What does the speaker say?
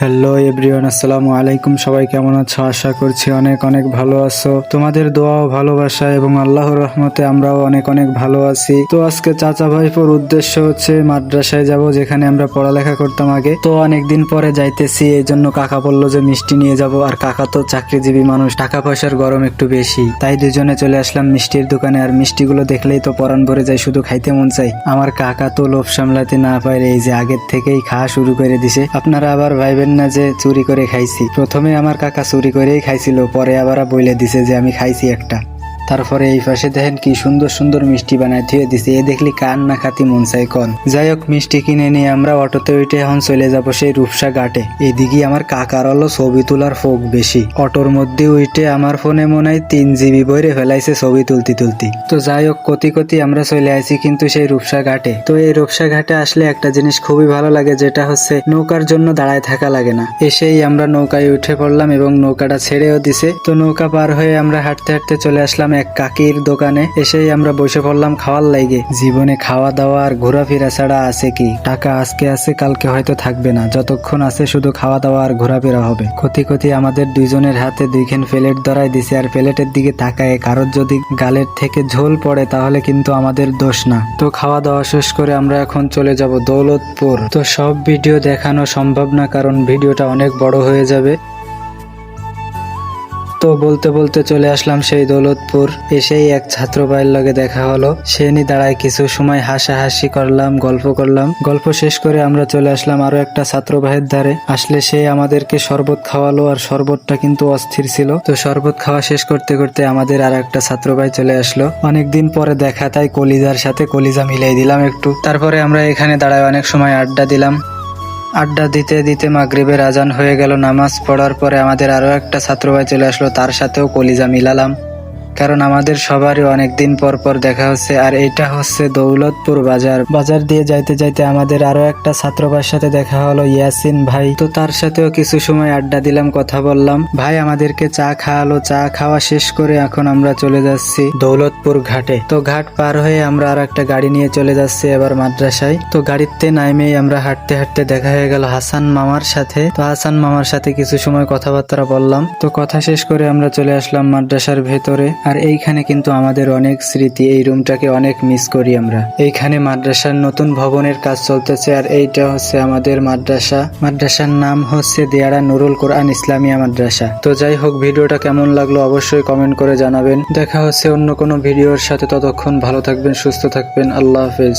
Hello everyone আসসালামু আলাইকুম সবাই কেমন আছো? আশা করছি অনেক অনেক ভালো আছো। তোমাদের দোয়া ভালোবাসা এবং আল্লাহর রহমতে আমরাও অনেক অনেক ভালো আছি। তো আজকে চাচা ভাইপোর উদ্দেশ্য হচ্ছে মাদ্রাসায় যাব, যেখানে আমরা পড়ালেখা করতাম আগে। তো অনেকদিন পরে যাইতেছি এই জন্য কাকা বলল যে মিষ্টি নিয়ে যাব। আর কাকা তো চাকরিজীবী মানুষ, টাকা পয়সার গরম একটু বেশি। তাই দুজনে চলে আসলাম মিষ্টির দোকানে। আর মিষ্টিগুলো দেখলেই তো পরান ভরে যায়, শুধু খাইতে মন চাই আমার কাকা তো লোভ সামলাতে না পারে, এই যে আগের থেকেই খাওয়া শুরু করে দিছে। আপনারা আবার ভাইবেন না যে চুরি করে খাইছি। প্রথমে আমার কাকা চুরি করেই খাইছিল, পরে আবার বলে দিছে যে আমি খাইছি একটা। তারপরে এই পাশে দেখেন কি সুন্দর সুন্দর মিষ্টি বানায় ধুয়ে দিছে। এ দেখলি কান না খাতি মন চাই কন। যাই হোক, মিষ্টি কিনে নিয়ে আমরা অটোতে উঠে এখন চলে যাব সেই রূপসা ঘাটে। এদিকে আমার কাকার হলো ছবি তোলার ফোক বেশি। অটোর মধ্যে উঠে আমার ফোনে মনে হয় তিন জিবি বইরে ফেলাইছে ছবি তুলতি তুলতি। তো যাই হোক কতি কতি আমরা চলে আসি কিন্তু সেই রূপসা ঘাটে। তো এই রূপসা ঘাটে আসলে একটা জিনিস খুবই ভালো লাগে, যেটা হচ্ছে নৌকার জন্য দাঁড়ায় থাকা লাগে না। এসেই আমরা নৌকায় উঠে পড়লাম এবং নৌকাটা ছেড়েও দিছে। তো নৌকা পার হয়ে আমরা হাঁটতে হাঁটতে চলে আসলাম এক কাকির দোকানে এসেই আমরা বসে পড়লাম খাওয়ার লাইগে জীবনে খাওয়া দাওয়া আর ঘোরাফেরা ছাড়া আছে কি? টাকা আজকে আছে, কালকে হয়তো থাকবে না। যতক্ষণ আছে শুধু খাওয়া দাওয়া আর ঘোরাফেরা হবে। ক্ষতি ক্ষতি আমাদের দুইজনের হাতে দুইখান প্লেট ধরাই দিছে আর প্লেটের দিকে তাকায় কারোর যদি গালের থেকে ঝোল পড়ে তাহলে কিন্তু আমাদের দোষ না। তো খাওয়া দাওয়া শেষ করে আমরা এখন চলে যাব দৌলতপুর। তো সব ভিডিও দেখানো সম্ভব না, কারণ ভিডিওটা অনেক বড় হয়ে যাবে। তো বলতে বলতে চলে আসলাম সেই দৌলতপুর। এসেই এক ছাত্র ভাইয়ের লগে দেখা হলো। সে নি দাঁড়ায় কিছু সময় হাসাহাসি করলাম, গল্প করলাম। গল্প শেষ করে আমরা চলে আসলাম আরও একটা ছাত্র ভাইয়ের ধারে। আসলে সে আমাদেরকে শরবত খাওয়ালো আর শরবতটা কিন্তু অস্থির ছিল। তো শরবত খাওয়া শেষ করতে করতে আমাদের আর একটা ছাত্র ভাই চলে আসলো। অনেকদিন পরে দেখা, তাই কলিজার সাথে কলিজা মিলাই দিলাম একটু। তারপরে আমরা এখানে দাঁড়ায় অনেক সময় আড্ডা দিলাম। আড্ডা দিতে দিতে মাগরিবের আজান হয়ে গেল, নামাজ পড়ার পরে আমাদের আরও একটা ছাত্র ভাই চলে আসলো, তার সাথেও কলিজা মিলালাম। কারণ আমাদের সবারই অনেকদিন পর পর দেখা হচ্ছে, আর এটা হচ্ছে দৌলতপুর বাজার। বাজার দিয়ে যাইতে যাইতে আমাদের আরও একটা ছাত্র ভাইয়ের সাথে দেখা হলো ইয়াসিন ভাই। তো তার সাথেও কিছু সময় আড্ডা দিলাম, কথা বললাম। ভাই, আমাদেরকে চা খাওয়ালো, চা খাওয়া শেষ করে এখন আমরা চলে যাচ্ছি দৌলতপুর ঘাটে। তো ঘাট পার হয়ে আমরা আর একটা গাড়ি নিয়ে চলে যাচ্ছি এবার মাদ্রাসায়। তো গাড়িতে নাইমেই আমরা হাঁটতে হাঁটতে দেখা হয়ে গেল হাসান মামার সাথে। তো হাসান মামার সাথে কিছু সময় কথাবার্তা বললাম। তো কথা শেষ করে আমরা চলে আসলাম মাদ্রাসার ভেতরে। আর এইখানে কিন্তু আমাদের অনেক স্মৃতি, এই রুমটাকে অনেক মিস করি আমরা। এইখানে মাদ্রাসার নতুন ভবনের কাজ চলতেছে আর এইটা হচ্ছে আমাদের মাদ্রাসা। মাদ্রাসার নাম হচ্ছে দেয়ারা নুরুল কোরআন ইসলামিয়া মাদ্রাসা। তো যাই হোক, ভিডিওটা কেমন লাগল অবশ্যই কমেন্ট করে জানাবেন। দেখা হচ্ছে অন্য কোনো ভিডিওর সাথে। ততক্ষণ ভালো থাকবেন, সুস্থ থাকবেন। আল্লাহ হাফেজ।